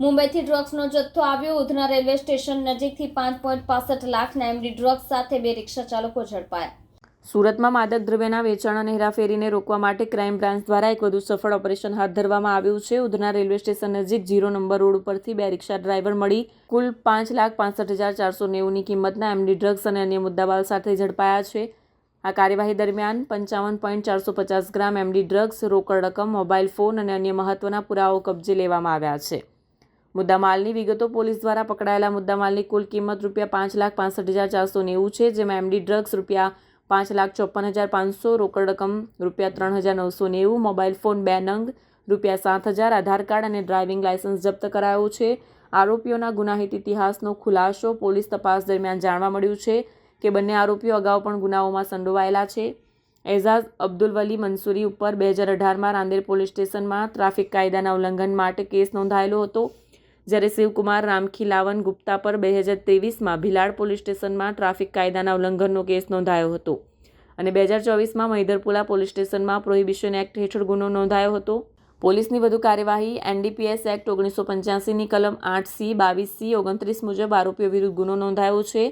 મુંબઈથી ડ્રગ્સનો જથ્થો આવ્યો. ઉધના રેલવે સ્ટેશન નજીકથી પાંચ પોઈન્ટ પાસઠ લાખના એમડી ડ્રગ્સ સાથે બે રિક્ષા ચાલકો ઝડપાયા. સુરતમાં માદક દ્રવ્યના વેચાણ અને હેરાફેરીને રોકવા માટે ક્રાઇમ બ્રાન્ચ દ્વારા એક વધુ સફળ ઓપરેશન હાથ ધરવામાં આવ્યું છે. ઉધના રેલવે સ્ટેશન નજીક જીરો નંબર રોડ ઉપરથી બે રિક્ષા ડ્રાઈવર મળી. કુલ પાંચ લાખ પાંસઠ હજાર ચારસો નેવુંની કિંમતના એમડી ડ્રગ્સ અને અન્ય મુદ્દામાલ સાથે ઝડપાયા છે. આ કાર્યવાહી દરમિયાન પંચાવન પોઈન્ટ ચારસો પચાસ ગ્રામ એમડી ડ્રગ્સ, રોકડ રકમ, મોબાઈલ ફોન અને અન્ય મહત્વના પુરાવાઓ કબજે લેવામાં આવ્યા છે. મુદ્દામાલની વિગતો પોલીસ દ્વારા પકડાયેલા મુદ્દામાલની કુલ કિંમત રૂપિયા પાંચ લાખ પાંસઠ હજાર ચારસો નેવું છે, જેમાં એમડી ડ્રગ્સ રૂપિયા પાંચ લાખ ચોપન હજાર પાંચસો, રોકડ રકમ રૂપિયા ત્રણ હજાર નવસો નેવું, મોબાઈલ ફોન બે નંગ રૂપિયા સાત હજાર, આધાર કાર્ડ અને ડ્રાઇવિંગ લાયસન્સ જપ્ત કરાયો છે. આરોપીઓના ગુનાહિત ઇતિહાસનો ખુલાસો પોલીસ તપાસ દરમિયાન જાણવા મળ્યું છે કે બંને આરોપીઓ અગાઉ પણ ગુનાઓમાં સંડોવાયેલા છે. એઝાઝ અબ્દુલ વલી મંસૂરી ઉપર બે હજાર અઢારમાં રાંદેર પોલીસ સ્ટેશનમાં ટ્રાફિક કાયદાના ઉલ્લંઘન માટે કેસ નોંધાયેલો હતો. જ્યારે શિવકુમાર રામખીલાવન ગુપ્તા પર બે હજાર ત્રેવીસમાં ભિલાડ પોલીસ સ્ટેશનમાં ટ્રાફિક કાયદાના ઉલ્લંઘનનો કેસ નોંધાયો હતો. અને બે હજાર ચોવીસમાં મૈદરપુરા પોલીસ સ્ટેશનમાં પ્રોહિબિશન એક્ટ હેઠળ ગુનો નોંધાયો હતો. પોલીસની વધુ કાર્યવાહી એનડીપીએસ એક્ટ ઓગણીસો પંચ્યાસીની કલમ આઠ સી બાવીસ સી ઓગણત્રીસ મુજબ આરોપીઓ વિરુદ્ધ ગુનો નોંધાયો છે.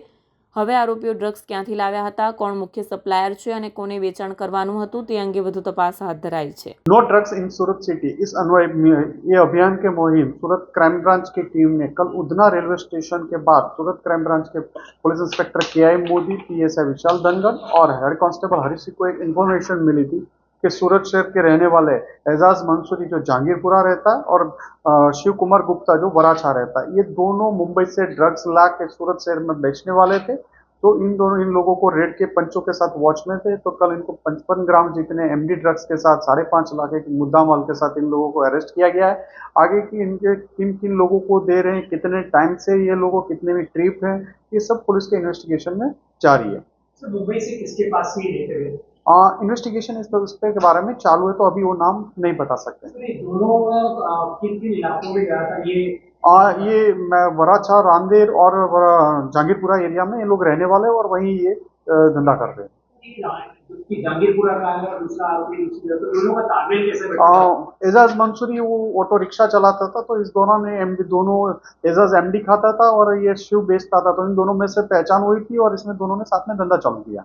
હવે આરોપીઓ ડ્રગ્સ ક્યાંથી લાવ્યા હતા કોણ મુખ્ય સપ્લાયર છે અને કોને વેચાણ કરવાનું હતું તે અંગે વધુ તપાસ હાથ ધરાઈ છે no drugs in Surat city इस अन्वय में ये अभियान के मुहिम सूरत क्राइम ब्रांच की टीम ने कल उधना रेलवे स्टेशन के बाद सूरत क्राइम ब्रांच के police inspector K I Modi PSI विशाल दंगल और हेड कांस्टेबल हरीश सिंह को एक इन्फॉर्मेशन मिली थी कि सूरत शहर के रहने वाले एजाज मंसूरी जो जहांगीरपुरा रहता है और शिव कुमार गुप्ता जो वराछा रहता है, ये दोनों मुंबई से ड्रग्स ला के सूरत शहर में बेचने वाले थे। तो इन दोनों, इन लोगों को रेड के पंचों के साथ वॉच में थे। तो कल इनको पचपन ग्राम जितने एमडी ड्रग्स के साथ, साढ़े पाँच लाख के मुद्दा माल के साथ इन लोगों को अरेस्ट किया गया है। आगे की इनके, किन किन लोगों को दे रहे हैं, कितने टाइम से ये लोगों, कितने भी ट्रिप हैं, ये सब पुलिस के इन्वेस्टिगेशन में जारी है। मुंबई से किसके पास ये लेते हुए? इन्वेस्टिगेशन इस पर पे के बारे में चालू है तो अभी वो नाम नहीं बता सकते। ये दोनों किन किन इलाकों में गया था ये? आ, ये मैं वराछा रामदेर और जहांगीरपुरा एरिया में ये लोग रहने वाले और वहीं ये धंधा करते हैं। कि जहांगीरपुरा का है तो एजाज मंसूरी वो ऑटो रिक्शा चलाता था तो इस दौरान एमडी दोनों एजाज एमडी खाता था और ये शिव बेचता था तो इन दोनों में से पहचान हुई थी और इसमें दोनों ने साथ में धंधा चालू किया।